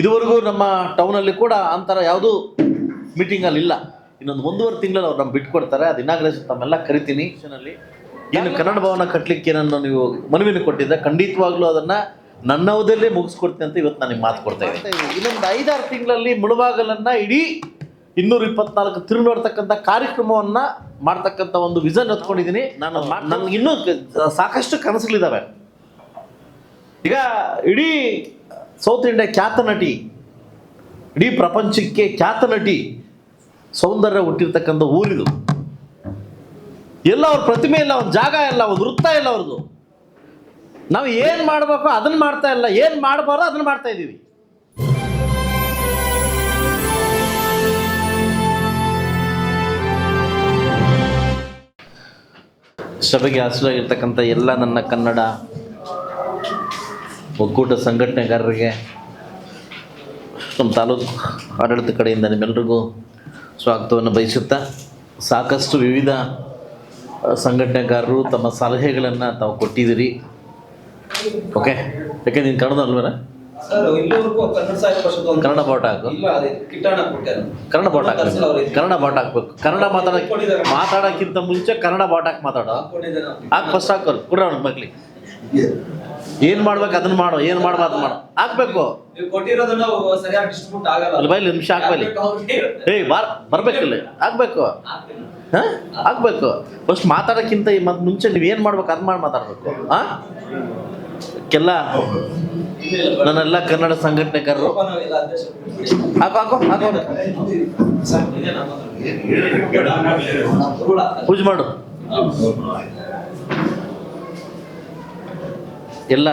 ಇದುವರೆಗೂ ನಮ್ಮ ಟೌನಲ್ಲಿ ಕೂಡ ಅಂತರ ಯಾವುದೂ ಮೀಟಿಂಗಲ್ಲಿ ಇಲ್ಲ. ಇನ್ನೊಂದು ಒಂದೂವರೆ ತಿಂಗಳಲ್ಲಿ ಅವ್ರು ನಮ್ಗೆ ಬಿಟ್ಕೊಡ್ತಾರೆ. ಅದು ಇನಾಗ್ರೇಷನ್ ತಮ್ಮೆಲ್ಲ ಕರಿತೀನಿ. ಏನು ಕನ್ನಡ ಭವನ ಕಟ್ಟಲಿಕ್ಕೆ ಏನನ್ನು ನೀವು ಮನವಿನ ಕೊಟ್ಟಿದ್ದೆ ಖಂಡಿತವಾಗ್ಲೂ ಅದನ್ನು ನನ್ನ ಅವಧಿಯಲ್ಲೇ ಮುಗಿಸ್ಕೊಡ್ತೀನಿ ಅಂತ ಇವತ್ತು ನಾನು ಮಾತು ಕೊಡ್ತಾ ಇದ್ದೀನಿ. ಇನ್ನೊಂದು ಐದಾರು ತಿಂಗಳಲ್ಲಿ ಮುಳುಬಾಗಲನ್ನು ಇಡೀ ಇನ್ನೂರ ಇಪ್ಪತ್ನಾಲ್ಕು ತಿರುಗಿ ನೋಡ್ತಕ್ಕಂಥ ಕಾರ್ಯಕ್ರಮವನ್ನ ಮಾಡ್ತಕ್ಕಂಥ ಒಂದು ವಿಷನ್ ಹೊತ್ಕೊಂಡಿದ್ದೀನಿ ನಾನು ನನ್ಗೆ ಇನ್ನೂ ಸಾಕಷ್ಟು ಕನಸುಗಳಿದ್ದಾವೆ ಈಗ ಇಡೀ ಸೌತ್ ಇಂಡಿಯಾ ಖ್ಯಾತ ನಟಿ, ಇಡೀ ಪ್ರಪಂಚಕ್ಕೆ ಖ್ಯಾತ ನಟಿ ಸೌಂದರ್ಯ ಹುಟ್ಟಿರ್ತಕ್ಕಂಥ ಊರಿದು. ಎಲ್ಲ ಅವ್ರ ಪ್ರತಿಮೆ ಇಲ್ಲ ಒಂದು ಜಾಗ ಇಲ್ಲ ಒಂದು ವೃತ್ತ ಇಲ್ಲ ಅವ್ರದ್ದು. ನಾವು ಏನು ಮಾಡಬೇಕು ಅದನ್ನ ಮಾಡ್ತಾ ಇಲ್ಲ, ಏನು ಮಾಡಬಾರ್ದು ಅದನ್ನ ಮಾಡ್ತಾ ಇದ್ದೀವಿ. ಸಭೆಗೆ ಹಸಿರಾಗಿರ್ತಕ್ಕಂಥ ಎಲ್ಲ ನನ್ನ ಕನ್ನಡ ಒಕ್ಕೂಟ ಸಂಘಟನೆಗಾರರಿಗೆ ನಮ್ಮ ತಾಲೂಕು ಆಡಳಿತ ಕಡೆಯಿಂದ ನಿಮ್ಮೆಲ್ಲರಿಗೂ ಸ್ವಾಗತವನ್ನು ಬಯಸುತ್ತಾ ಸಾಕಷ್ಟು ವಿವಿಧ ಸಂಘಟನೆಗಾರರು ತಮ್ಮ ಸಲಹೆಗಳನ್ನು ತಾವು ಕೊಟ್ಟಿದ್ದೀರಿ. ಓಕೆ ಯಾಕೆ ನೀನು ಕನ್ನಡದಲ್ವೇನ ಸರ್ ಇಲ್ಲಿವರೆಗೂ ಕನ್ನಡ ಪಾಠ ಪರಿಷತ್ ಕನ್ನಡ ಬಾವುಟ ಹಾಕು. ಕನ್ನಡ ಪಾಠ ಹಾಕ್ಬೇಕು ಕನ್ನಡ ಪಾಠ ಹಾಕ್ಬೇಕು. ಕನ್ನಡ ಮಾತಾಡಕ್. ಮಾತಾಡೋಕ್ಕಿಂತ ಮುಂಚೆ ಕನ್ನಡ ಪಾಠ ಹಾಕಿ ಮಾತಾಡೋ. ಹಾಕಿ. ಹಾಕ್ ಫಸ್ಟ್ ಹಾಕೋರು ಮಗ್ಲಿ. ಮಕ್ಳಿಗೆ ಏನು ಮಾಡ್ಬೇಕು ಅದನ್ನ ಮಾಡು ಏನು ಅದನ್ನ ಮಾಡು. ಹಾಕ್ಬೇಕು. ಬೈಲಿ ನಿಮಿಷ ಹಾಕ್ಬೈಲಿ? ಏಯ್ ಬಾರ್ ಬರ್ಬೇಕಿಲ್ಲ ಹಾಕ್ಬೇಕು. ಹಾ? ಹಾಕ್ಬೇಕು. ಫಸ್ಟ್ ಮಾತಾಡೋಕ್ಕಿಂತ ಈ ಮತ್ತೆ ಮುಂಚೆ ನೀವು ಏನು ಮಾಡ್ಬೇಕು ಅದ್ ಮಾಡಿ ಮಾತಾಡಬೇಕು. ಹಾ? ಕೆಲ್ಲ ನನ್ನೆಲ್ಲ ಕನ್ನಡ ಸಂಘಟನೆಕಾರರು. ಹಾಕು ಹಾಕು ಹಾಕು. ಪೂಜೆ ಮಾಡು. ಎಲ್ಲ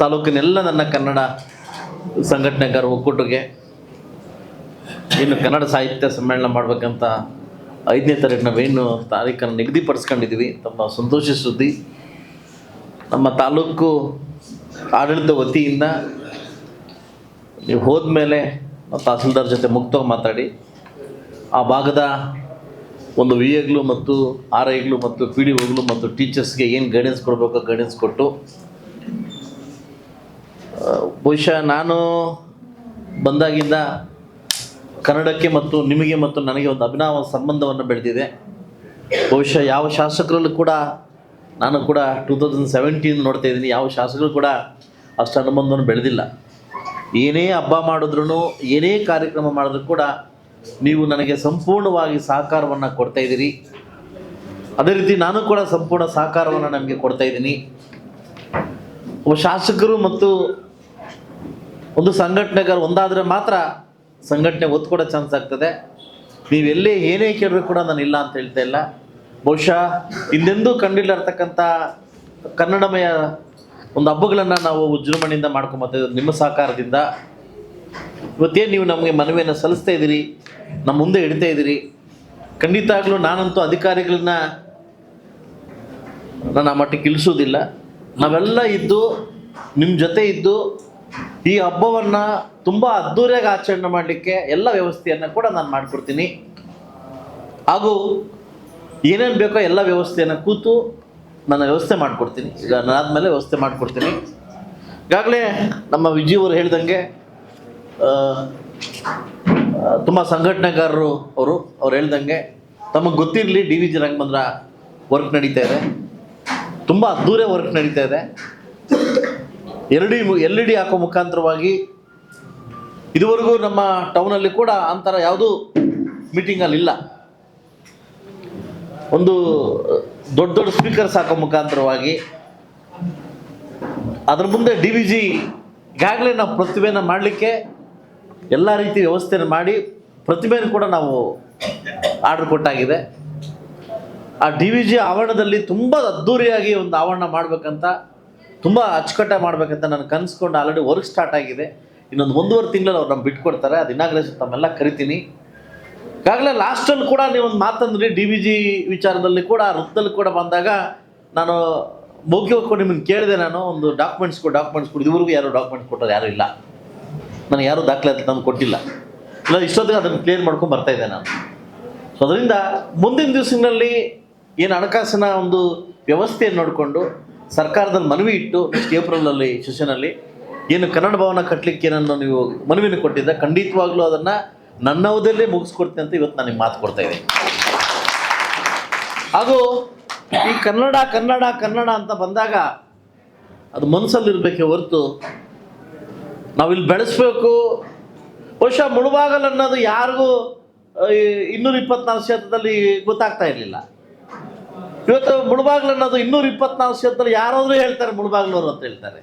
ತಾಲೂಕಿನೆಲ್ಲ ನನ್ನ ಕನ್ನಡ ಸಂಘಟನೆಗಾರ ಒಕ್ಕೂಟಗೆ ಇನ್ನು ಕನ್ನಡ ಸಾಹಿತ್ಯ ಸಮ್ಮೇಳನ ಮಾಡಬೇಕಂತ ಐದನೇ ತಾರೀಕು ನಾವೇನು ತಾರೀಕನ್ನು ನಿಗದಿಪಡಿಸ್ಕೊಂಡಿದ್ದೀವಿ. ತಮ್ಮ ಸಂತೋಷ ಸುದ್ದಿ. ನಮ್ಮ ತಾಲೂಕು ಆಡಳಿತ ವತಿಯಿಂದ ನೀವು ಹೋದ ಮೇಲೆ ತಹಸೀಲ್ದಾರ್ ಜೊತೆ ಮುಕ್ತವಾಗಿ ಮಾತಾಡಿ, ಆ ಭಾಗದ ಒಂದು ವಿ ಎಗಳು ಮತ್ತು ಆರ್ ಐಗಳು ಮತ್ತು ಪಿ ಡಿ ಒಗಳು ಮತ್ತು ಟೀಚರ್ಸ್ಗೆ ಏನು ಗೈಡೆನ್ಸ್ ಕೊಡಬೇಕು ಗೈಡೆನ್ಸ್ ಕೊಟ್ಟು ಬಹುಶಃ ನಾನು ಬಂದಾಗಿಂದ ಕನ್ನಡಕ್ಕೆ ಮತ್ತು ನಿಮಗೆ ಮತ್ತು ನನಗೆ ಒಂದು ಅಭಿನವ ಸಂಬಂಧವನ್ನು ಬೆಳೆದಿದೆ. ಬಹುಶಃ ಯಾವ ಶಾಸಕರಲ್ಲೂ ಕೂಡ ನಾನು ಕೂಡ ಟೂ ತೌಸಂಡ್ ಸೆವೆಂಟೀನ್ ನೋಡ್ತಾ ಇದ್ದೀನಿ. ಯಾವ ಶಾಸಕರು ಕೂಡ ಅಷ್ಟು ಅನುಬಂಧವನ್ನು ಬೆಳೆದಿಲ್ಲ. ಏನೇ ಹಬ್ಬ ಮಾಡಿದ್ರು ಏನೇ ಕಾರ್ಯಕ್ರಮ ಮಾಡಿದ್ರು ಕೂಡ ನೀವು ನನಗೆ ಸಂಪೂರ್ಣವಾಗಿ ಸಹಕಾರವನ್ನು ಕೊಡ್ತಾ ಇದ್ದೀರಿ. ಅದೇ ರೀತಿ ನಾನು ಕೂಡ ಸಂಪೂರ್ಣ ಸಹಕಾರವನ್ನು ನಮಗೆ ಕೊಡ್ತಾ ಇದ್ದೀನಿ. ಒಬ್ಬ ಶಾಸಕರು ಮತ್ತು ಒಂದು ಸಂಘಟನೆಗಾರ ಒಂದಾದರೆ ಮಾತ್ರ ಸಂಘಟನೆ ಒತ್ತು ಕೊಡೋ ಚಾನ್ಸ್ ಆಗ್ತದೆ. ನೀವೆಲ್ಲೇ ಏನೇ ಕೇಳಿದ್ರು ಕೂಡ ನಾನು ಇಲ್ಲ ಅಂತ ಹೇಳ್ತಾ ಇಲ್ಲ. ಬಹುಶಃ ಇನ್ನೆಂದೂ ಕಂಡಿಲ್ಲರ್ತಕ್ಕಂಥ ಕನ್ನಡಮಯ ಒಂದು ಹಬ್ಬಗಳನ್ನು ನಾವು ವಿಜೃಂಭಣೆಯಿಂದ ಮಾಡ್ಕೊಂಬರ್ತಾ ನಿಮ್ಮ ಸಹಕಾರದಿಂದ. ಇವತ್ತೇನು ನೀವು ನಮಗೆ ಮನವಿಯನ್ನು ಸಲ್ಲಿಸ್ತಾ ಇದ್ದೀರಿ, ನಮ್ಮ ಮುಂದೆ ಇಡ್ತಾ ಇದ್ದೀರಿ. ಖಂಡಿತ ಆಗಲೂ ನಾನಂತೂ ಅಧಿಕಾರಿಗಳನ್ನ ನಾನು ಆ ಮಟ್ಟಿಗೆ ಇಳಿಸೋದಿಲ್ಲ. ನಾವೆಲ್ಲ ಇದ್ದು ನಿಮ್ಮ ಜೊತೆ ಇದ್ದು, ಈ ಹಬ್ಬವನ್ನು ತುಂಬ ಅದ್ಧೂರಿಯಾಗಿ ಆಚರಣೆ ಮಾಡಲಿಕ್ಕೆ ಎಲ್ಲ ವ್ಯವಸ್ಥೆಯನ್ನು ಕೂಡ ನಾನು ಮಾಡಿಕೊಡ್ತೀನಿ. ಹಾಗೂ ಏನೇನು ಬೇಕೋ ಎಲ್ಲ ವ್ಯವಸ್ಥೆಯನ್ನು ಕೂತು ನಾನು ವ್ಯವಸ್ಥೆ ಮಾಡಿಕೊಡ್ತೀನಿ. ಈಗ ನಾನಾದ್ಮೇಲೆ ವ್ಯವಸ್ಥೆ ಮಾಡಿಕೊಡ್ತೀನಿ. ಈಗಾಗಲೇ ನಮ್ಮ ವಿಜಯವರು ಹೇಳ್ದಂಗೆ ತುಂಬ ಸಂಘಟನೆಗಾರರು ಅವರು, ಅವ್ರು ಹೇಳ್ದಂಗೆ ತಮಗೆ ಗೊತ್ತಿರಲಿ D V G Rangamandira work ನಡೀತಾ ಇದೆ. ತುಂಬ ಅದ್ದೂರೇ ವರ್ಕ್ ನಡೀತಾ ಇದೆ. L D L E D ಹಾಕೋ ಮುಖಾಂತರವಾಗಿ ಇದುವರೆಗೂ ನಮ್ಮ ಟೌನಲ್ಲಿ ಕೂಡ ಅಂತರ ಯಾವುದೂ ಮೀಟಿಂಗಲ್ಲಿ ಇಲ್ಲ. ಒಂದು ದೊಡ್ಡ ದೊಡ್ಡ ಸ್ಪೀಕರ್ಸ್ ಹಾಕೋ ಮುಖಾಂತರವಾಗಿ ಅದ್ರ ಮುಂದೆ ಡಿ ವಿ ಜಿ ಈಗಾಗಲೇ ನಾವು ಪ್ರತಿಭೆಯನ್ನು ಮಾಡಲಿಕ್ಕೆ ಎಲ್ಲ ರೀತಿ ವ್ಯವಸ್ಥೆಯನ್ನು ಮಾಡಿ ಪ್ರತಿಭೆಯನ್ನು ಕೂಡ ನಾವು ಆರ್ಡರ್ ಕೊಟ್ಟಾಗಿದೆ. ಆ ಡಿ ವಿ ಜಿ ಆವರಣದಲ್ಲಿ ತುಂಬ ಅದ್ಧೂರಿಯಾಗಿ ಒಂದು ಆವರಣ ಮಾಡಬೇಕಂತ, ತುಂಬ ಅಚ್ಚುಕಟ್ಟಾಗಿ ಮಾಡಬೇಕಂತ ನಾನು ಕನ್ಸ್ಕೊಂಡು ಆಲ್ರೆಡಿ ವರ್ಕ್ ಸ್ಟಾರ್ಟ್ ಆಗಿದೆ. ಇನ್ನೊಂದು ಒಂದೂವರೆ ತಿಂಗಳಲ್ಲಿ ಅವ್ರು ನಮ್ಗೆ ಬಿಟ್ಕೊಡ್ತಾರೆ. ಅದು ಇನಾಗ್ರೇಷನ್ ತಮ್ಮೆಲ್ಲ ಕರಿತೀನಿ. ಈಗಾಗಲೇ ಲಾಸ್ಟಲ್ಲಿ ಕೂಡ ನೀವು ಒಂದು ಮಾತಂದ್ರಿ, ಡಿ ವಿ ಜಿ ವಿಚಾರದಲ್ಲಿ ಕೂಡ, ಆ ವೃತ್ತದಲ್ಲಿ ಕೂಡ ಬಂದಾಗ ನಾನು ಮುಗಿ ಹೋಗ್ಕೊಂಡು ನಿಮ್ಮನ್ನು ಕೇಳಿದೆ ನಾನು, ಒಂದು ಡಾಕ್ಯುಮೆಂಟ್ಸ್ ಕೊಡು ಡಾಕ್ಯುಮೆಂಟ್ಸ್ ಕೊಡಿ ಇವ್ರಿಗೂ ಯಾರು ಡಾಕ್ಯುಮೆಂಟ್ಸ್ ಕೊಟ್ಟರು ಯಾರೂ ಇಲ್ಲ. ನನಗೆ ಯಾರೂ ದಾಖಲಾತಿ ನಾನು ಕೊಟ್ಟಿಲ್ಲ. ಇಲ್ಲ, ಇಷ್ಟೊತ್ತಿಗೆ ಅದನ್ನು ಕ್ಲಿಯರ್ ಮಾಡ್ಕೊಂಡು ಬರ್ತಾ ಇದ್ದೆ ನಾನು. ಸೊ ಅದರಿಂದ ಮುಂದಿನ ದಿವಸಿನಲ್ಲಿ ಏನು ಹಣಕಾಸಿನ ಒಂದು ವ್ಯವಸ್ಥೆಯನ್ನು ನೋಡಿಕೊಂಡು ಸರ್ಕಾರದ ಮನವಿ ಇಟ್ಟು ನೆಕ್ಸ್ಟ್ ಏಪ್ರಿಲಲ್ಲಿ ಸೆಷನಲ್ಲಿ ಏನು ಕನ್ನಡ ಭವನ ಕಟ್ಟಲಿಕ್ಕೆ ನಾನು ನೀವು ಮನವಿನ ಕೊಟ್ಟಿದ್ದೆ ಖಂಡಿತವಾಗ್ಲೂ ಅದನ್ನು ನನ್ನ ಅವಧಿಯಲ್ಲೇ ಮುಗಿಸ್ಕೊಡ್ತೀನಿ ಅಂತ ಇವತ್ತು ನಾನು ಮಾತು ಕೊಡ್ತಾ ಇದ್ದೀನಿ. ಹಾಗೂ ಈ ಕನ್ನಡ ಕನ್ನಡ ಕನ್ನಡ ಅಂತ ಬಂದಾಗ ಅದು ಮನಸ್ಸಲ್ಲಿರ್ಬೇಕೆ ಹೊರತು ನಾವಿಲ್ಲಿ ಬೆಳೆಸ್ಬೇಕು. ಬಹುಶಃ ಮುಳುಬಾಗಲ್ ಅನ್ನೋದು ಯಾರಿಗೂ ಇನ್ನೂರ ಇಪ್ಪತ್ನಾಲ್ಕು ಕ್ಷೇತ್ರದಲ್ಲಿ ಗೊತ್ತಾಗ್ತಾ ಇರಲಿಲ್ಲ. ಇವತ್ತು ಮುಳುಬಾಗ್ಲು ಅನ್ನೋದು ಇನ್ನೂರ ಇಪ್ಪತ್ನಾಲ್ಕು ಕ್ಷೇತ್ರದಲ್ಲಿ ಯಾರಾದರೂ ಹೇಳ್ತಾರೆ ಮುಳುಬಾಗ್ಲವರು ಅಂತ ಹೇಳ್ತಾರೆ.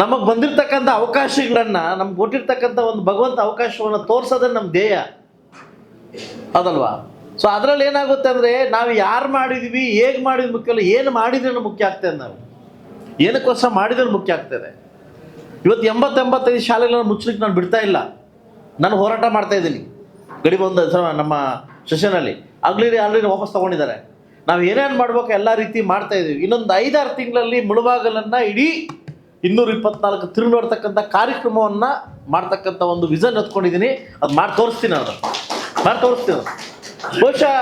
ನಮಗೆ ಬಂದಿರತಕ್ಕಂಥ ಅವಕಾಶಗಳನ್ನ, ನಮ್ಗೆ ಕೊಟ್ಟಿರ್ತಕ್ಕಂಥ ಒಂದು ಭಗವಂತ ಅವಕಾಶವನ್ನು ತೋರಿಸೋದೇ ನಮ್ಮ ಧ್ಯೇಯ. ಅದಲ್ವಾ? ಸೊ ಅದರಲ್ಲಿ ಏನಾಗುತ್ತೆ ಅಂದರೆ, ನಾವು ಯಾರು ಮಾಡಿದ್ವಿ, ಹೇಗೆ ಮಾಡಿದ ಮುಖ್ಯ, ಏನು ಮಾಡಿದ್ರೆ ಮುಖ್ಯ ಆಗ್ತದೆ ನಾವು? ಏನಕ್ಕೋಸ್ಕರ ಮಾಡಿದ್ರೆ ಮುಖ್ಯ ಆಗ್ತದೆ? ಇವತ್ತು ಎಂಬತ್ತೆಂಬತ್ತೈದು ಶಾಲೆಗಳನ್ನು ಮುಚ್ಚಲಿಕ್ಕೆ ನಾನು ಬಿಡ್ತಾ ಇಲ್ಲ. ನಾನು ಹೋರಾಟ ಮಾಡ್ತಾ ಇದ್ದೀನಿ. ಗಡಿ ಬಂದ ನಮ್ಮ ಸೆಷನಲ್ಲಿ. ಆಗ್ಲಿ ಆಲ್ರೆಡಿ ವಾಪಸ್ ತೊಗೊಂಡಿದ್ದಾರೆ. ನಾವು ಏನೇನು ಮಾಡ್ಬೇಕು ಎಲ್ಲ ರೀತಿ ಮಾಡ್ತಾ ಇದ್ದೀವಿ. ಇನ್ನೊಂದು ಐದಾರು ತಿಂಗಳಲ್ಲಿ ಮುಳುಬಾಗಲನ್ನು ಇಡೀ ಇನ್ನೂರ ಇಪ್ಪತ್ನಾಲ್ಕು ತಿರುಗಿ ನೋಡ್ತಕ್ಕಂಥ ಕಾರ್ಯಕ್ರಮವನ್ನು ಮಾಡ್ತಕ್ಕಂಥ ಒಂದು ವಿಷನ್ ಹೊತ್ಕೊಂಡಿದ್ದೀನಿ ಅದು ಮಾಡಿ ತೋರಿಸ್ತೀನಿ ಅದು ಮಾಡಿ ತೋರಿಸ್ತೀನಿ. ಬಹುಶಃ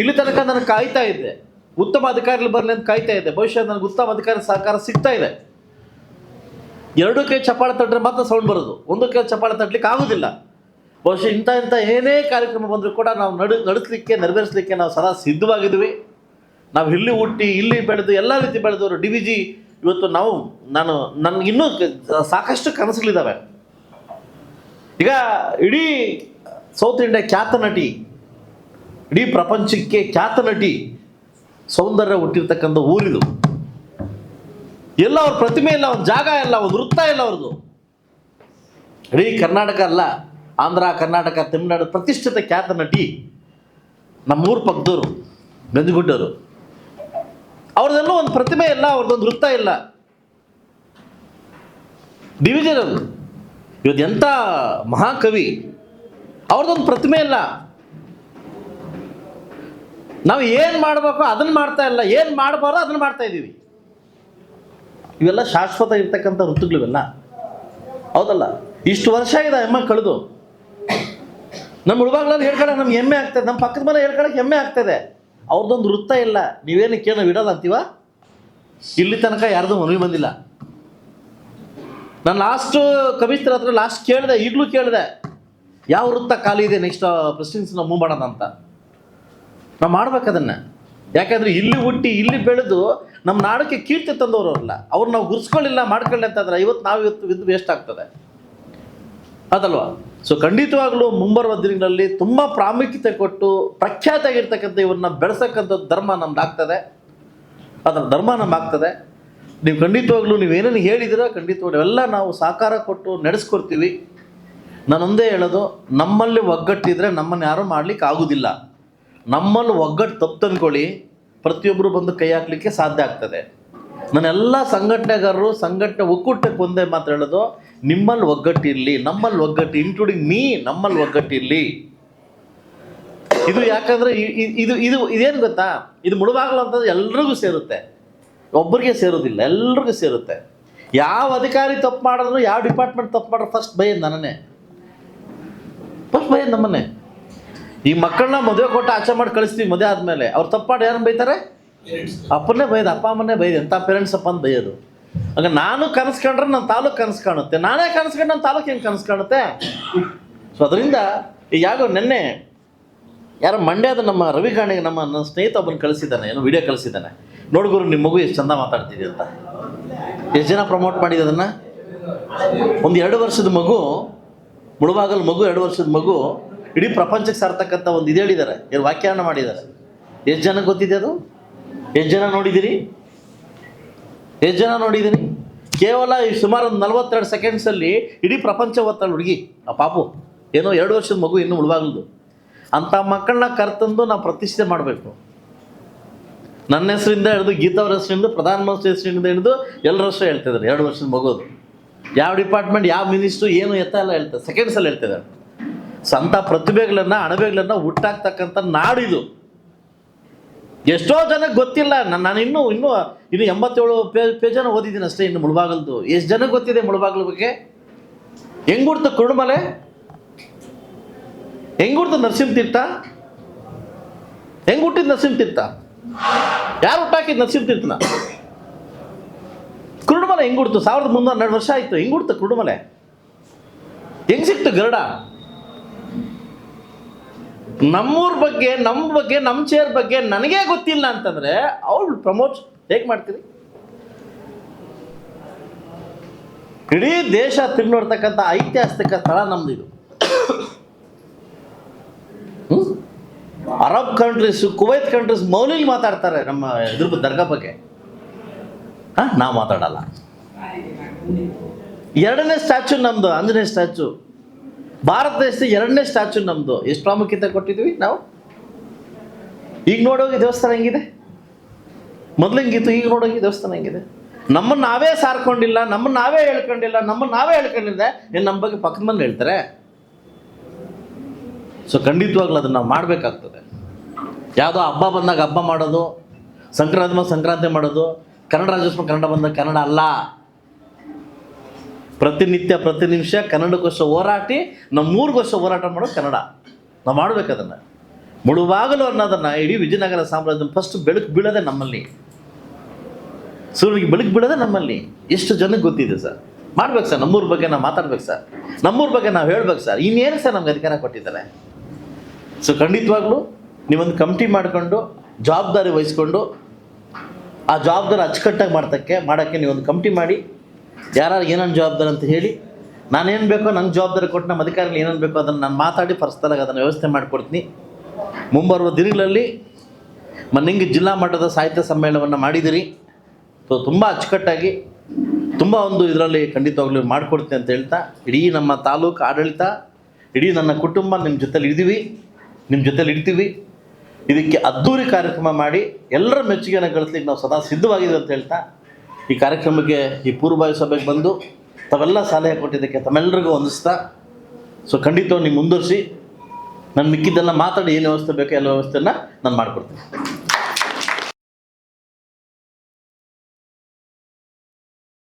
ಇಲ್ಲಿ ತನಕ ನನಗೆ ಕಾಯ್ತಾ ಇದ್ದೆ. ಉತ್ತಮ ಅಧಿಕಾರಿಗಳು ಬರಲಿ ಅಂತ ಕಾಯ್ತಾ ಇದ್ದೆ. ಬಹುಶಃ ನನಗೆ ಉತ್ತಮ ಅಧಿಕಾರಿ ಸಹಕಾರ ಸಿಗ್ತಾ ಇದೆ. ಎರಡು ಕೈ ಚಪ್ಪಾಳೆ ತಟ್ಟರೆ ಮಾತ್ರ ಸೌಂಡ್ ಬರೋದು. ಒಂದು ಕೈ ಚಪ್ಪಾಳೆ ತಟ್ಟಲಿಕ್ಕೆ ಆಗೋದಿಲ್ಲ. ಬಹುಶಃ ಇಂಥ ಇಂಥ ಏನೇ ಕಾರ್ಯಕ್ರಮ ಬಂದರೂ ಕೂಡ ನಾವು ನಡು, ನಡೆಸಲಿಕ್ಕೆ, ನೆರವೇರಿಸಲಿಕ್ಕೆ ನಾವು ಸದಾ ಸಿದ್ಧವಾಗಿದ್ವಿ. ನಾವು ಇಲ್ಲಿ ಹುಟ್ಟಿ, ಇಲ್ಲಿ ಬೆಳೆದು, ಎಲ್ಲ ರೀತಿ ಬೆಳೆದವರು, ಡಿ ವಿ ಜಿ ಇವತ್ತು ನಾವು, ನಾನು, ನನಗೆ ಇನ್ನೂ ಸಾಕಷ್ಟು ಕನಸುಗಳಿದ್ದಾವೆ. ಈಗ ಇಡೀ ಸೌತ್ ಇಂಡಿಯಾ ಖ್ಯಾತ ನಟಿ, ಇಡೀ ಪ್ರಪಂಚಕ್ಕೆ ಖ್ಯಾತ ನಟಿ, ಸೌಂದರ್ಯ ಹುಟ್ಟಿರ್ತಕ್ಕಂಥ ಊರಿದು. ಎಲ್ಲ ಅವ್ರ ಪ್ರತಿಮೆ ಇಲ್ಲ ಒಂದು ಜಾಗ ಇಲ್ಲ ಒಂದು ವೃತ್ತ ಇಲ್ಲ ಅವ್ರದ್ದು. ಇಡೀ ಕರ್ನಾಟಕ ಅಲ್ಲ, ಆಂಧ್ರ, ಕರ್ನಾಟಕ, ತಮಿಳುನಾಡು ಪ್ರತಿಷ್ಠಿತ ಖ್ಯಾತ ನಟಿ ನಮ್ಮೂರು ಪಕ್ಕದವರು ಗಂಜಗುಡ್ಡವರು ಅವ್ರದ್ದೆಲ್ಲೂ ಒಂದು ಪ್ರತಿಮೆ ಇಲ್ಲ, ಅವ್ರದ್ದೊಂದು ವೃತ್ತ ಇಲ್ಲ. ಡಿವಿಜನ್ ಅದು. ಇವತ್ತು ಎಂಥ ಮಹಾಕವಿ, ಅವ್ರದ್ದೊಂದು ಪ್ರತಿಮೆ ಇಲ್ಲ. ನಾವು ಏನು ಮಾಡಬೇಕು ಅದನ್ನು ಮಾಡ್ತಾ ಇಲ್ಲ, ಏನು ಮಾಡಬಾರ್ದು ಅದನ್ನು ಮಾಡ್ತಾ ಇದ್ದೀವಿ ಇವೆಲ್ಲ ಶಾಶ್ವತ ಇರ್ತಕ್ಕಂಥ ಋತುಗಳಿವೆಲ್ಲ. ಹೌದಲ್ಲ? ಇಷ್ಟು ವರ್ಷ ಆಗಿದೆ ಎಮ್ಮೆ ಕಳೆದು. ನಮ್ಮ ಹುಡುಗಾಗ್ಲಲ್ಲಿ ಹೇಳ್ಕೊಳಕ್ಕೆ ನಮ್ಗೆ ಹೆಮ್ಮೆ ಆಗ್ತದೆ. ನಮ್ಮ ಪಕ್ಕದ ಮನೆ ಹೇಳ್ಕೊಳಕ್ಕೆ ಹೆಮ್ಮೆ ಆಗ್ತದೆ. ಅವ್ರದ್ದೊಂದು ವೃತ್ತ ಇಲ್ಲ. ನೀವೇನು ಕೇಳೋ ಇಡಲ್ಲ ಅಂತೀವ? ಇಲ್ಲಿ ತನಕ ಯಾರ್ದು ಮನವಿ ಬಂದಿಲ್ಲ. ನಾನು ಲಾಸ್ಟ್ ಕವಿತ್ರ ಹತ್ರ ಲಾಸ್ಟ್ ಕೇಳಿದೆ, ಈಗಲೂ ಕೇಳಿದೆ. ಯಾವ ವೃತ್ತ ಖಾಲಿ ಇದೆ ನೆಕ್ಸ್ಟ್ ಪ್ರೆಸಿಡೆನ್ಸಿ ನಾವು ಮೂವ್ ಮಾಡೋಣ ಅಂತ. ನಾವು ಮಾಡ್ಬೇಕು ಅದನ್ನು. ಯಾಕಂದ್ರೆ ಇಲ್ಲಿ ಹುಟ್ಟಿ ಇಲ್ಲಿ ಬೆಳೆದು ನಮ್ಮ ನಾಡಕ್ಕೆ ಕೀರ್ತಿ ತಂದವರು ಅಲ್ಲ ಅವ್ರು ನಾವು ಗುರ್ಸ್ಕೊಳ್ಳಿಲ್ಲ, ಮಾಡ್ಕೊಳ್ಳಿ ಅಂತಂದ್ರೆ ಇವತ್ತು ನಾವು ಇವತ್ತು ಇದು ವೇಸ್ಟ್ ಆಗ್ತದೆ. ಅದಲ್ವಾ? ಸೊ ಖಂಡಿತವಾಗ್ಲೂ ಮುಂಬರುವ ದಿನಗಳಲ್ಲಿ ತುಂಬ ಪ್ರಾಮುಖ್ಯತೆ ಕೊಟ್ಟು ಪ್ರಖ್ಯಾತ ಆಗಿರ್ತಕ್ಕಂಥ ಇವ್ರನ್ನ ಬೆಳೆಸಕ್ಕಂಥ ಧರ್ಮ ನಮ್ದಾಗ್ತದೆ ಅದರ ಧರ್ಮ ನಮ್ಗೆ ಆಗ್ತದೆ. ನೀವು ಖಂಡಿತವಾಗ್ಲೂ ನೀವೇನೇನು ಹೇಳಿದಿರೋ ಖಂಡಿತವಾಗ್ಲೂ ಎಲ್ಲ ನಾವು ಸಹಕಾರ ಕೊಟ್ಟು ನಡೆಸ್ಕೊಡ್ತೀವಿ. ನಾನೊಂದೇ ಹೇಳೋದು, ನಮ್ಮಲ್ಲಿ ಒಗ್ಗಟ್ಟಿದ್ರೆ ನಮ್ಮನ್ನು ಯಾರೂ ಮಾಡ್ಲಿಕ್ಕೆ ಆಗೋದಿಲ್ಲ ನಮ್ಮಲ್ಲಿ ಒಗ್ಗಟ್ಟು ತಪ್ಪು ತಂದ್ಕೊಳ್ಳಿ ಪ್ರತಿಯೊಬ್ಬರು ಬಂದು ಕೈ ಹಾಕ್ಲಿಕ್ಕೆ ಸಾಧ್ಯ ಆಗ್ತದೆ. ನನ್ನೆಲ್ಲ ಸಂಘಟನೆಗಾರರು, ಸಂಘಟನೆ ಒಕ್ಕೂಟಕ್ಕೆ ಒಂದೇ ಮಾತು ಹೇಳೋದು, ನಿಮ್ಮಲ್ಲಿ ಒಗ್ಗಟ್ಟಿರಲಿ ನಮ್ಮಲ್ಲಿ ಒಗ್ಗಟ್ಟು ಇನ್ಕ್ಲೂಡಿಂಗ್ ಮೀ ನಮ್ಮಲ್ಲಿ ಒಗ್ಗಟ್ಟಿರಲಿ ಇದು ಯಾಕಂದ್ರೆ ಇದು ಇದು ಇದೇನು ಗೊತ್ತಾ? ಇದು ಮುಳುಬಾಗಲು ಅಂತಂದ್ರೆ ಎಲ್ರಿಗೂ ಸೇರುತ್ತೆ. ಒಬ್ಬರಿಗೆ ಸೇರೋದಿಲ್ಲ, ಎಲ್ರಿಗೂ ಸೇರುತ್ತೆ. ಯಾವ ಅಧಿಕಾರಿ ತಪ್ಪು ಮಾಡಿದ್ರು, ಯಾವ ಡಿಪಾರ್ಟ್ಮೆಂಟ್ ತಪ್ಪು ಮಾಡಿದ್ರು ಫಸ್ಟ್ ಭಯ ನನ್ನೇ ಫಸ್ಟ್ ಭಯ ನಮ್ಮನ್ನೇ ಈ ಮಕ್ಕಳನ್ನ ಮದುವೆ ಕೊಟ್ಟು ಆಚೆ ಮಾಡಿ ಕಳಿಸ್ತೀವಿ, ಮದುವೆ ಆದಮೇಲೆ. ಅವ್ರು ತಪ್ಪಾಡು ಯಾರನ್ನ ಬೈತಾರೆ? ಅಪ್ಪನೇ ಬೈದು, ಅಪ್ಪ ಅಮ್ಮನೇ ಬೈದು ಎಂಥ ಪೇರೆಂಟ್ಸ್ ಅಪ್ಪ ಅಂತ ಬೈಯೋದು. ಹಂಗ ನಾನು ಕನಸ್ಕೊಂಡ್ರೆ ನನ್ನ ತಾಲೂಕು ಕನಸು ಕಾಣುತ್ತೆ ನಾನೇ ಕನಸು ಕಂಡು ನನ್ನ ತಾಲೂಕು ಹೆಂಗೆ ಕನಸು ಕಾಣುತ್ತೆ ಸೊ ಅದರಿಂದ ಯಾಗೋ ನೆನ್ನೆ ಯಾರೋ ಮಂಡ್ಯದ ನಮ್ಮ ರವಿ ಗಾಣಿಗೆ ನಮ್ಮ ನನ್ನ ಸ್ನೇಹಿತ ಒಬ್ಬನ ಕಳಿಸಿದ್ದಾನೆ, ಏನೋ ವಿಡಿಯೋ ಕಳಿಸಿದ್ದಾನೆ. ನೋಡ್ಗುರು ನಿಮ್ಮ ಮಗು ಎಷ್ಟು ಚಂದ ಮಾತಾಡ್ತಿದೆ ಅಂತ. ಎಷ್ಟು ಜನ ಪ್ರಮೋಟ್ ಮಾಡಿದೆ ಅದನ್ನು? ಒಂದು ಎರಡು ವರ್ಷದ ಮಗು, ಮುಳುಬಾಗಲ್ ಮಗು, ಎರಡು ವರ್ಷದ ಮಗು ಇಡೀ ಪ್ರಪಂಚಕ್ಕೆ ಸಾರ್ತಕ್ಕಂಥ ಒಂದು ಇದು ಹೇಳಿದ್ದಾರೆ, ಏನು ವ್ಯಾಖ್ಯಾನ ಮಾಡಿದ್ದಾರೆ. ಎಷ್ಟು ಜನ ಗೊತ್ತಿದೆ ಅದು? ಎಷ್ಟು ಜನ ನೋಡಿದ್ದೀರಿ ಎಷ್ಟು ಜನ ನೋಡಿದ್ದೀನಿ ಕೇವಲ ಈ ಸುಮಾರು ಒಂದು ನಲ್ವತ್ತೆರಡು ಸೆಕೆಂಡ್ಸಲ್ಲಿ ಇಡೀ ಪ್ರಪಂಚ ಓದ್ತಾಳೆ ಹುಡುಗಿ, ಆ ಪಾಪು, ಏನೋ ಎರಡು ವರ್ಷದ ಮಗು ಇನ್ನೂ ಉಳುವಾಗಲ್ದು ಅಂಥ ಮಕ್ಕಳನ್ನ ಕರ್ತಂದು ನಾವು ಪ್ರತಿಷ್ಠೆ ಮಾಡಬೇಕು. ನನ್ನ ಹೆಸರಿಂದ ಹಿಡಿದು ಗೀತಾ ಅವ್ರ ಹೆಸರಿಂದ ಪ್ರಧಾನಮಂತ್ರಿ ಹೆಸರಿಂದ ಹಿಡಿದು ಎಲ್ಲರ ಹೆಸರು ಹೇಳ್ತಿದ್ದಾರೆ, ಎರಡು ವರ್ಷದ ಮಗೋದು ಯಾವ ಡಿಪಾರ್ಟ್ಮೆಂಟ್, ಯಾವ ಮಿನಿಸ್ಟ್ರು, ಏನು ಎತ್ತ ಎಲ್ಲ ಹೇಳ್ತಾರೆ ಸೆಕೆಂಡ್ಸಲ್ಲಿ ಹೇಳ್ತಿದ್ದಾರೆ. ಸೊ ಪ್ರತಿಭೆಗಳನ್ನ, ಅಣಬೆಗಳನ್ನು ಹುಟ್ಟಾಕ್ತಕ್ಕಂಥ ನಾಡಿದು ಎಷ್ಟೋ ಜನಕ್ಕೆ ಗೊತ್ತಿಲ್ಲ. ನಾನು ನಾನು ಇನ್ನೂ ಇನ್ನೂ, ಇನ್ನು ಎಂಬತ್ತೇಳು ಪೇ ಪೇಜನ ಓದಿದ್ದೀನಿ ಅಷ್ಟೇ ಇನ್ನು ಮುಳುಬಾಗಲ್ದು. ಎಷ್ಟು ಜನಕ್ಕೆ ಗೊತ್ತಿದೆ ಮುಳುಬಾಗಲ ಬಗ್ಗೆ? ಹೆಂಗ್ ಗುರ್ತು ಕುರುಡುಮಲೆ ಹೆಂಗ್ ನರಸಿಂಹತೀರ್ಥ? ನರಸಿಂಹ ತೀರ್ಥ ಹೆಂಗ್ ಹುಟ್ಟಿದ್ ನರಸಿಂಹ ತೀರ್ಥ ಯಾರು ಹುಟ್ಟಾಕಿದ್ ನರಸಿಂಹತೀರ್ಥನ? ಕುರುಡುಮಲೆ ಹೆಂಗ್ ಹುಡ್ತು ಸಾವಿರದ ಮುನ್ನೂರ ವರ್ಷ ಆಯ್ತು. ಹೆಂಗ್ ಹುಡ್ತು ಕುರುಡುಮಲೆ ಹೆಂಗ್ ಸಿಕ್ತು ಗರುಡ? ನಮ್ಮೂರ್ ಬಗ್ಗೆ ನಮ್ಮ ಬಗ್ಗೆ ನಮ್ಮ ಚೇರ್ ಬಗ್ಗೆ ನನಗೇ ಗೊತ್ತಿಲ್ಲ ಅಂತಂದ್ರೆ ಅವ್ಳು ಪ್ರಮೋಟ್ ಹೇಗೆ ಮಾಡ್ತೀರಿ? ಇಡೀ ದೇಶ ತಿರುಗಿ ನೋಡ್ತಕ್ಕಂಥ ಐತಿಹಾಸಿಕ ಸ್ಥಳ ನಮ್ದು ಇದು. ಅರಬ್ ಕಂಟ್ರೀಸ್ ಕುವೈತ್ ಕಂಟ್ರೀಸ್ ಮೌಲಿಲ್ ಮಾತಾಡ್ತಾರೆ ನಮ್ಮ ಇದ್ರ ದರ್ಗಾ ಬಗ್ಗೆ. ನಾವು ಮಾತಾಡಲ್ಲ. ಎರಡನೇ ಸ್ಟ್ಯಾಚು ನಮ್ದು ಆಂಜನೇಯ ಸ್ಟ್ಯಾಚು ಭಾರತ ದೇಶದ ಎರಡನೇ ಸ್ಟ್ಯಾಚು ನಮ್ಮದು ಎಷ್ಟು ಪ್ರಾಮುಖ್ಯತೆ ಕೊಟ್ಟಿದ್ವಿ ನಾವು? ಈಗ ನೋಡೋಗಿ ದೇವಸ್ಥಾನ ಹೆಂಗಿದೆ? ಮೊದ್ಲು ಹೆಂಗಿತ್ತು, ಈಗ ನೋಡೋಗಿ ದೇವಸ್ಥಾನ ಹೆಂಗಿದೆ? ನಮ್ಮನ್ನು ನಾವೇ ಸಾರ್ಕೊಂಡಿಲ್ಲ ನಮ್ಮನ್ನ ನಾವೇ ಹೇಳ್ಕೊಂಡಿಲ್ಲ ನಮ್ಮನ್ನು ನಾವೇ ಹೇಳ್ಕೊಂಡಿದ್ದೆ ಏನು ನಮ್ಮ ಬಗ್ಗೆ ಪಕ್ಕದ ಮಂದಿ ಹೇಳ್ತಾರೆ. ಸೊ ಖಂಡಿತವಾಗ್ಲೂ ಅದನ್ನ ನಾವು ಮಾಡಬೇಕಾಗ್ತದೆ. ಯಾವುದೋ ಹಬ್ಬ ಬಂದಾಗ ಹಬ್ಬ ಮಾಡೋದು, ಸಂಕ್ರಾಂತಿ ಸಂಕ್ರಾಂತಿ ಮಾಡೋದು, ಕನ್ನಡ ರಾಜ್ಯೋತ್ಸವ ಕನ್ನಡ ಬಂದಾಗ ಕನ್ನಡ ಅಲ್ಲ. ಪ್ರತಿನಿತ್ಯ, ಪ್ರತಿ ನಿಮಿಷ ಕನ್ನಡಕ್ಕೋಸ್ಕರ ಹೋರಾಟಿ ನಮ್ಮೂರಿಗೋಸ್ಕರ ಹೋರಾಟ ಮಾಡೋದು ಕನ್ನಡ. ನಾವು ಮಾಡಬೇಕು ಅದನ್ನು. ಮುಳುವಾಗಲು ಅನ್ನೋದನ್ನು ಇಡೀ ವಿಜಯನಗರ ಸಾಮ್ರಾಜ್ಯ ಫಸ್ಟ್ ಬೆಳಕು ಬೀಳೋದೇ ನಮ್ಮಲ್ಲಿ. ಸೂರ್ಯನಿಗೆ ಬೆಳಕು ಬೀಳೋದೇ ನಮ್ಮಲ್ಲಿ. ಎಷ್ಟು ಜನಕ್ಕೆ ಗೊತ್ತಿದೆ ಸರ್? ಮಾಡ್ಬೇಕು ಸರ್, ನಮ್ಮೂರ ಬಗ್ಗೆ ನಾವು ಮಾತಾಡ್ಬೇಕು ಸರ್. ನಮ್ಮೂರ ಬಗ್ಗೆ ನಾವು ಹೇಳ್ಬೇಕು ಸರ್. ಇನ್ನೇನು ಸರ್ ನಮ್ಗೆ ಅಧಿಕಾರ ಕೊಟ್ಟಿದ್ದಾರೆ? ಸೊ ಖಂಡಿತವಾಗ್ಲೂ ನೀವೊಂದು ಕಮಿಟಿ ಮಾಡಿಕೊಂಡು, ಜವಾಬ್ದಾರಿ ವಹಿಸ್ಕೊಂಡು, ಆ ಜವಾಬ್ದಾರಿ ಅಚ್ಚುಕಟ್ಟಾಗಿ ಮಾಡ್ತಕ್ಕೆ, ಮಾಡೋಕ್ಕೆ ನೀವೊಂದು ಕಮಿಟಿ ಮಾಡಿ ಯಾರು ಏನೇನು ಜವಾಬ್ದಾರಿ ಅಂತ ಹೇಳಿ, ನಾನೇನು ಬೇಕೋ ನಂಗೆ ಜವಾಬ್ದಾರಿ ಕೊಟ್ಟು ನಮ್ಮ ಅಧಿಕಾರಿಗಳು ಏನೇನು ಬೇಕೋ ಅದನ್ನು ನಾನು ಮಾತಾಡಿ ಪರ್ಸ್ನಲಾಗಿ ಅದನ್ನು ವ್ಯವಸ್ಥೆ ಮಾಡಿಕೊಡ್ತೀನಿ. ಮುಂಬರುವ ದಿನಗಳಲ್ಲಿ ಮನ್ನಿಂಗೆ ಜಿಲ್ಲಾ ಮಟ್ಟದ ಸಾಹಿತ್ಯ ಸಮ್ಮೇಳನವನ್ನು ಮಾಡಿದಿರಿ. ಸೊ, ತುಂಬ ಅಚ್ಚುಕಟ್ಟಾಗಿ, ತುಂಬ ಒಂದು ಇದರಲ್ಲಿ ಖಂಡಿತವಾಗ್ಲೂ ಮಾಡಿಕೊಡ್ತೀನಿ ಅಂತ ಹೇಳ್ತಾ, ಇಡೀ ನಮ್ಮ ತಾಲೂಕು ಆಡಳಿತ, ಇಡೀ ನನ್ನ ಕುಟುಂಬ ನಿಮ್ಮ ಜೊತೆಲಿ ಇದ್ದೀವಿ ನಿಮ್ಮ ಜೊತೆಲಿ ಇಡ್ತೀವಿ ಇದಕ್ಕೆ ಅದ್ಧೂರಿ ಕಾರ್ಯಕ್ರಮ ಮಾಡಿ, ಎಲ್ಲರ ಮೆಚ್ಚುಗೆಯನ್ನು ಗಳಿಸ್ಲಿಕ್ಕೆ ನಾವು ಸದಾ ಸಿದ್ಧವಾಗಿದ್ದೀವಿ ಅಂತ ಹೇಳ್ತಾ ಈ ಕಾರ್ಯಕ್ರಮಕ್ಕೆ ಈ ಪೂರ್ವಭಾವಿ ಸಭೆಗೆ ಬಂದು ತಾವೆಲ್ಲ ಸಲಹೆ ಕೊಟ್ಟಿದ್ದಕ್ಕೆ ತಮ್ಮೆಲ್ಲರಿಗೂ ಹೊಂದಿಸ್ತಾ ಸೊ ಖಂಡಿತವಾಗಿ ನೀವು ಮುಂದುವರಿಸಿ, ನಾನು ಮಿಕ್ಕಿದ್ದೆಲ್ಲ ಮಾತಾಡಿ ಏನು ವ್ಯವಸ್ಥೆ ಬೇಕೋ ಎಲ್ಲ ವ್ಯವಸ್ಥೆನ ನಾನು ಮಾಡಿಕೊಡ್ತೀನಿ.